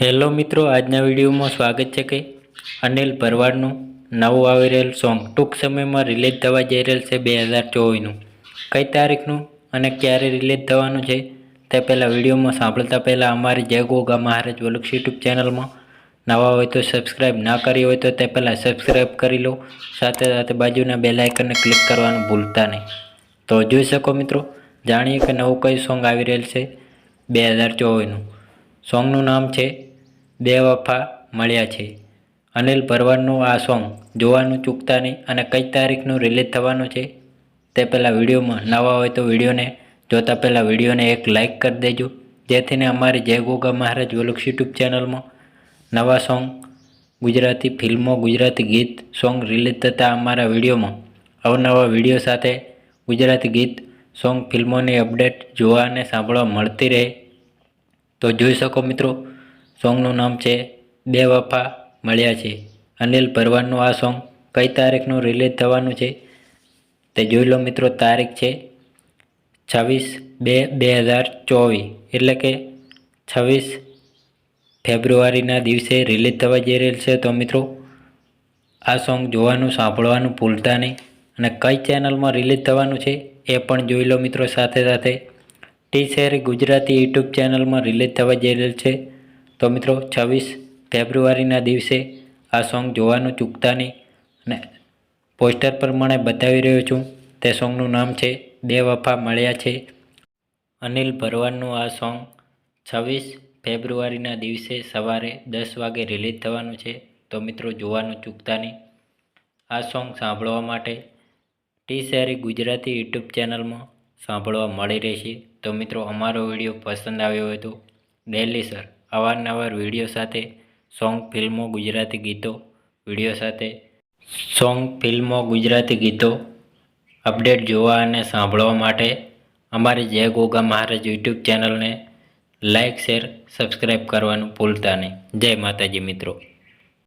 Hello મિત્રો, આજના વિડીયોમાં સ્વાગત છે કે અનિલ ભરવાડનું નવું આવી રહેલ સોંગ ટૂંક સમયમાં રિલીઝ થવા જઈ રહેલ છે બે હજાર ચોવીસનું. કઈ તારીખનું અને ક્યારે રિલીઝ થવાનું છે તે પહેલાં વિડીયોમાં સાંભળતા પહેલાં અમારી જય ગોગા મહારાજ વલુક્ષ યુટ્યુબ ચેનલમાં નવા હોય તો સબસ્ક્રાઈબ ના કરી હોય તો તે પહેલાં સબસ્ક્રાઈબ કરી લો. સાથે સાથે બાજુના આઇકનને ક્લિક કરવાનું ભૂલતા નહીં. તો જોઈ શકો મિત્રો, જાણીએ કે નવું કયું સોંગ આવી રહેલ છે બે હજાર ચોવીસનું. સોંગનું નામ છે બે વફા મળ્યા છે. અનિલ ભરવાડનું આ સોંગ જોવાનું, ચૂકતા નહીં અને કઈ તારીખનું રિલીઝ થવાનું છે તે પહેલાં વિડીયોમાં નવા હોય તો વિડીયોને જોતા પહેલાં વિડીયોને એક લાઇક કરી દેજો. જેથીને અમારી જય ગોગા મહારાજ વલુક્ષ યુટ્યુબ ચેનલમાં નવા સોંગ, ગુજરાતી ફિલ્મો, ગુજરાતી ગીત સોંગ રિલીઝ થતાં અમારા વિડીયોમાં અવનવા વીડિયો સાથે ગુજરાતી ગીત સોંગ ફિલ્મોની અપડેટ જોવા અને સાંભળવા મળતી રહે. તો જોઈ શકો મિત્રો, સોંગનું નામ છે બે વફા મળ્યા છે. અનિલ ભરવાડનું આ સોંગ કઈ તારીખનું રિલીઝ થવાનું છે તે જોઈ લો મિત્રો, તારીખ છે છવ્વીસ બે બે હજાર ચોવીસ. એટલે કે છવ્વીસ ફેબ્રુઆરીના દિવસે રિલીઝ થવા જઈ રહેલ છે. તો મિત્રો, આ સોંગ જોવાનું, સાંભળવાનું ભૂલતા નહીં. અને કઈ ચેનલમાં રિલીઝ થવાનું છે એ પણ જોઈ લો મિત્રો સાથે સાથે. ટી શેરી ગુજરાતી યુટ્યુબ ચેનલમાં રિલીઝ થવા જઈ રહેલ છે. તો મિત્રો, છવ્વીસ ફેબ્રુઆરીના દિવસે આ સોંગ જોવાનું ચૂકતા નહીં અને પોસ્ટર પ્રમાણે બતાવી રહ્યો છું. તે સોંગનું નામ છે, બે વફા મળ્યા છે. અનિલ ભરવાડનું આ સોંગ છવ્વીસ ફેબ્રુઆરીના દિવસે સવારે દસ વાગે રિલીઝ થવાનું છે. તો મિત્રો, જોવાનું ચૂકતા નહીં. આ સોંગ સાંભળવા માટે ટી શેરી ગુજરાતી યુટ્યુબ ચેનલમાં સાંભળવા મળી રહેશે. તો મિત્રો, અમારો વીડિયો પસંદ આવ્યો હોય તો ડેલી સર અવારનવાર વીડિયો સાથે સોંગ ફિલ્મો ગુજરાતી ગીતો, વીડિયો સાથે સોંગ ફિલ્મો ગુજરાતી ગીતો અપડેટ જોવા અને સાંભળવા માટે અમારી જય ગોગા મહારાજ યુટ્યુબ ચેનલને લાઇક શેર સબસ્ક્રાઈબ કરવાનું ભૂલતા નહીં. જય માતાજી મિત્રો.